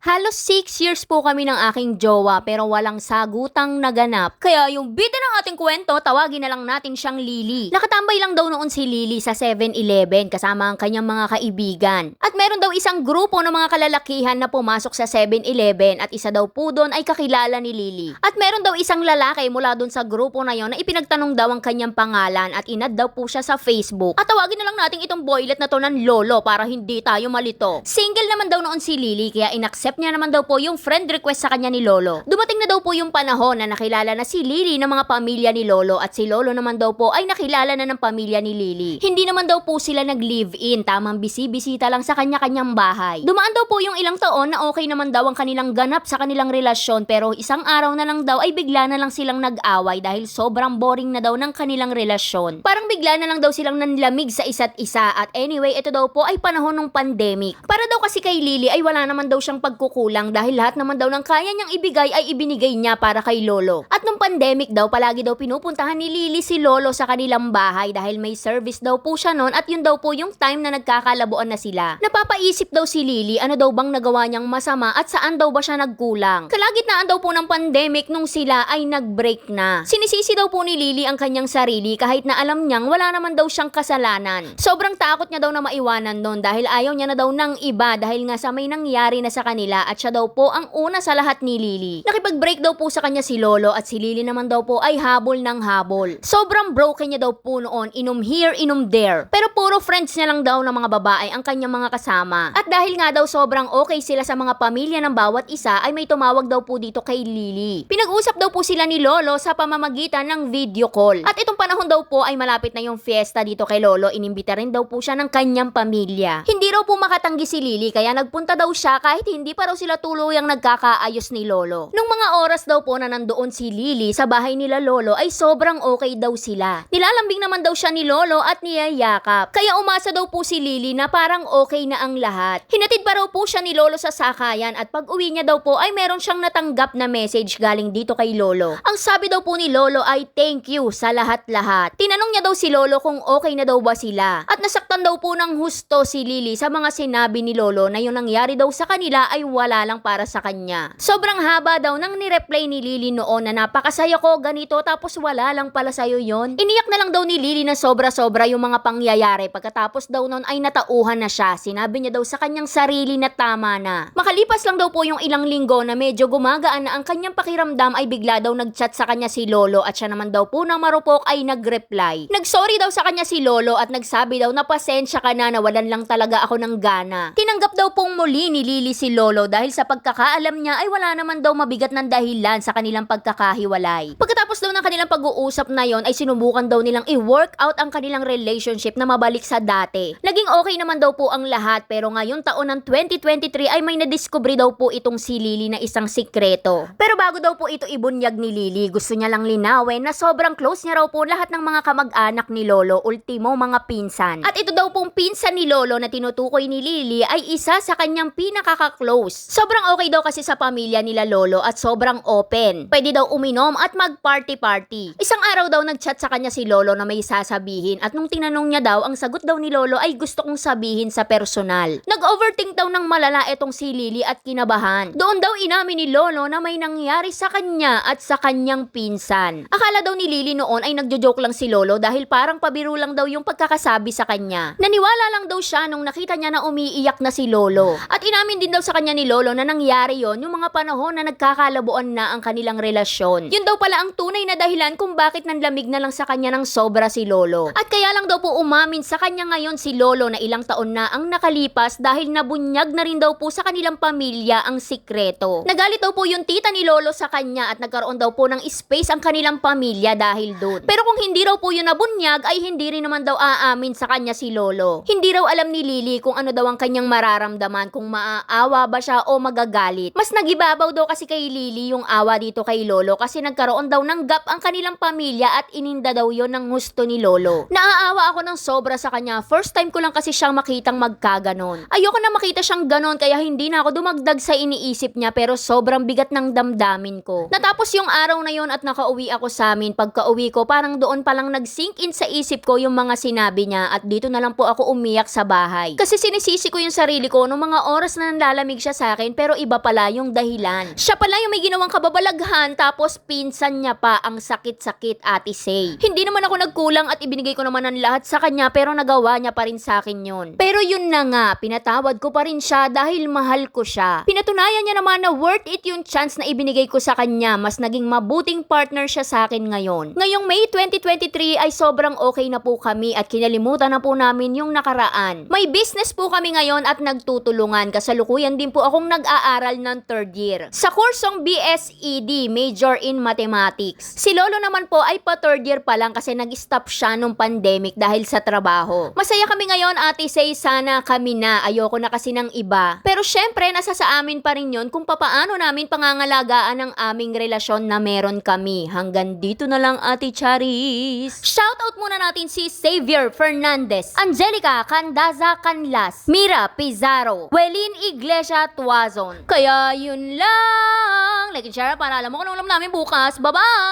Halos 6 years po kami ng aking jowa pero walang sagutang naganap. Kaya yung bida ng ating kwento, tawagin na lang natin siyang Lily. Nakatambay lang daw noon si Lily sa 7-Eleven kasama ang kanyang mga kaibigan. At meron daw isang grupo ng mga kalalakihan na pumasok sa 7-Eleven at isa daw po doon ay kakilala ni Lily. At meron daw isang lalaki mula doon sa grupo na yon na ipinagtanong daw ang kanyang pangalan at inad daw po siya sa Facebook. At tawagin na lang natin itong boylet na to ng lolo para hindi tayo malito. Single naman daw noon si Lily kaya inaccept niya naman daw po yung friend request sa kanya ni Lolo. Dumating na daw po yung panahon na nakilala na si Lily ng mga pamilya ni Lolo at si Lolo naman daw po ay nakilala na ng pamilya ni Lily. Hindi naman daw po sila nag-live-in, tamang bisi-bisita lang sa kanya-kanyang bahay. Dumaan daw po yung ilang taon na okay naman daw ang kanilang ganap sa kanilang relasyon pero isang araw na lang daw ay bigla na lang silang nag-away dahil sobrang boring na daw ng kanilang relasyon. Parang bigla na lang daw silang nanlamig sa isa't isa at anyway ito daw po ay panahon ng pandemic. Para daw kasi kay Lily ay wala naman daw siyang pagkukulang dahil lahat naman daw ng kaya niyang ibigay ay ibinigay niya para kay Lolo. At nung pandemic daw palagi daw pinupuntahan ni Lily si Lolo sa kanilang bahay dahil may service daw po siya noon at yun daw po yung time na nagkakalabuan na sila. Napapaisip daw si Lily ano daw bang nagawa niyang masama at saan daw ba siya nagkulang. Kalagitnaan daw po ng pandemic nung sila ay nag-break na. Sinisisi daw po ni Lily ang kanyang sarili kahit na alam niyang wala naman daw siyang kasalanan. Sobrang takot niya daw na maiwanan noon dahil ayaw niya na daw ng iba dahil nga sa may nangyari na sa kanila at siya daw po ang una sa lahat ni Lily. Nakipag-break daw po sa kanya si Lolo at si Lily naman daw po ay habol ng habol. Sobrang broken niya daw po noon, inom here, inom there. Pero puro friends niya lang daw ng mga babae ang kanyang mga kasama. At dahil nga daw sobrang okay sila sa mga pamilya ng bawat isa ay may tumawag daw po dito kay Lily. Pinag-usap daw po sila ni Lolo sa pamamagitan ng video call. At itong panahon daw po ay malapit na yung fiesta dito kay Lolo, inimbita rin daw po siya ng kanyang pamilya. Hindi raw po makatanggi si Lily kaya nagpunta daw siya kahit hindi pa raw sila tuluyang nagkakaayos ni Lolo. Nung mga oras daw po na nandoon si Lily sa bahay nila Lolo ay sobrang okay daw sila. Nilalambing naman daw siya ni Lolo at niyayakap. Kaya umasa daw po si Lily na parang okay na ang lahat. Hinatid pa raw po siya ni Lolo sa sakayan at pag uwi niya daw po ay meron siyang natanggap na message galing dito kay Lolo. Ang sabi daw po ni Lolo ay thank you sa lahat-lahat. Tinanong niya daw si Lolo kung okay na daw ba sila. At nasaktan daw po ng husto si Lily sa mga sinabi ni Lolo na yung nangyari daw sa kanila ay wala lang para sa kanya. Sobrang haba daw nang nireply ni Lily noon na napakasaya ko ganito tapos wala lang pala sa'yo yon. Iniyak na lang daw ni Lily na sobra-sobra yung mga pangyayari pagkatapos daw noon ay natauhan na siya. Sinabi niya daw sa kanyang sarili na tama na. Makalipas lang daw po yung ilang linggo na medyo gumagaan na ang kanyang pakiramdam ay bigla daw nagchat sa kanya si Lolo at siya naman daw po na marupok ay nag-reply. Nag-sorry daw sa kanya si Lolo at nagsabi daw na pasensya ka na nawalan lang talaga ako ng gana. Tinanggap daw pong muli ni Lily si Lolo dahil sa pagkakaalam niya ay wala naman daw mabigat ng dahilan sa kanilang pagkakahiwalay. Pagkatapos daw ng kanilang pag-uusap na yon ay sinubukan daw nilang i-work out ang kanilang relationship na mabalik sa dati. Naging okay naman daw po ang lahat pero ngayong taon ng 2023 ay may nadiskubre daw po itong si Lily na isang sikreto. Pero bago daw po ito ibunyag ni Lily, gusto niya lang linawin na sobrang close niya raw po lahat ng mga kamag-anak ni Lolo, ultimo mga pinsan. At ito daw pong pinsan ni Lolo na tinutukoy ni Lily ay isa sa kanyang pinakaka-close. Sobrang okay daw kasi sa pamilya nila Lolo at sobrang open. Pwede daw uminom at mag-party-party. Isang araw daw nag-chat sa kanya si Lolo na may sasabihin at nung tinanong niya daw, ang sagot daw ni Lolo ay gusto kong sabihin sa personal. Nag-overthink daw ng malala etong si Lily at kinabahan. Doon daw inamin ni Lolo na may nangyari sa kanya at sa kanyang pinsan. Akala daw ni Lily noon ay nagjo-joke lang si Lolo dahil parang pabiro lang daw yung pagkakasabi sa kanya. Naniwala lang daw siya nung nakita niya na umiiyak na si Lolo. At inamin din daw sa kanya ni Lolo na nangyari yon yung mga panahon na nagkakalabuan na ang kanilang relasyon. Yun daw pala ang tunay na dahilan kung bakit nanlamig na lang sa kanya ng sobra si Lolo. At kaya lang daw po umamin sa kanya ngayon si Lolo na ilang taon na ang nakalipas dahil nabunyag na rin daw po sa kanilang pamilya ang sikreto. Nagalit daw po yung tita ni Lolo sa kanya at nagkaroon daw po ng space ang kanilang pamilya dahil doon. Pero kung hindi raw po yun nabunyag ay hindi rin naman daw aamin sa kanya si Lolo. Hindi raw alam ni Lily kung ano daw ang kanyang mararamdaman kung maaawa ba siya o magagalit. Mas nagibabaw daw kasi kay Lily yung awa dito kay Lolo kasi nagkaroon daw ng gap ang kanilang pamilya at ininda daw yon ng gusto ni Lolo. Naaawa ako ng sobra sa kanya. First time ko lang kasi siyang makitang magkaganon. Ayoko na makita siyang ganon kaya hindi na ako dumagdag sa iniisip niya pero sobrang bigat ng damdamin ko. Natapos yung araw na yon at nakauwi ako sa amin. Pagka uwi ko parang doon palang nag-sink in sa isip ko yung mga sinabi niya at dito na lang po ako umiyak sa bahay. Kasi sinisisi ko yung sarili ko nung mga oras na nanlalamig siya sa akin pero iba pala yung dahilan. Siya pala yung may ginawang kababalaghan tapos pinsan niya pa ang sakit-sakit ate say. Hindi naman ako nagkulang at ibinigay ko naman ang lahat sa kanya pero nagawa niya pa rin sa akin yun. Pero yun na nga, pinatawad ko pa rin siya dahil mahal ko siya. Pinatunayan niya naman na worth it yung chance na ibinigay ko sa kanya. Mas naging mabuting partner siya sa akin ngayon. Ngayong May 2023 ay sobrang okay na po kami at kinalimutan na po namin yung nakaraan. May business po kami ngayon at nagtutulungan. Kasalukuyan din po akong nag-aaral ng third year. Sa kursong BSED, Major in Mathematics. Si Lolo naman po ay pa third year pa lang kasi nag-stop siya nung pandemic dahil sa trabaho. Masaya kami ngayon, ate say, sana kami na. Ayoko na kasi ng iba. Pero syempre, nasa sa amin pa rin yun kung papaano namin pangangalagaan ang aming relasyon na meron kami. Hanggang dito na lang, ate Charis. Shoutout muna natin si Xavier Fernandez, Angelica Candaza Canlas, Mira Pizarro, Welin Iglesia Tuazon. Kaya yun lang. Like and share para alam mo kung alam namin bukas. Bye-bye!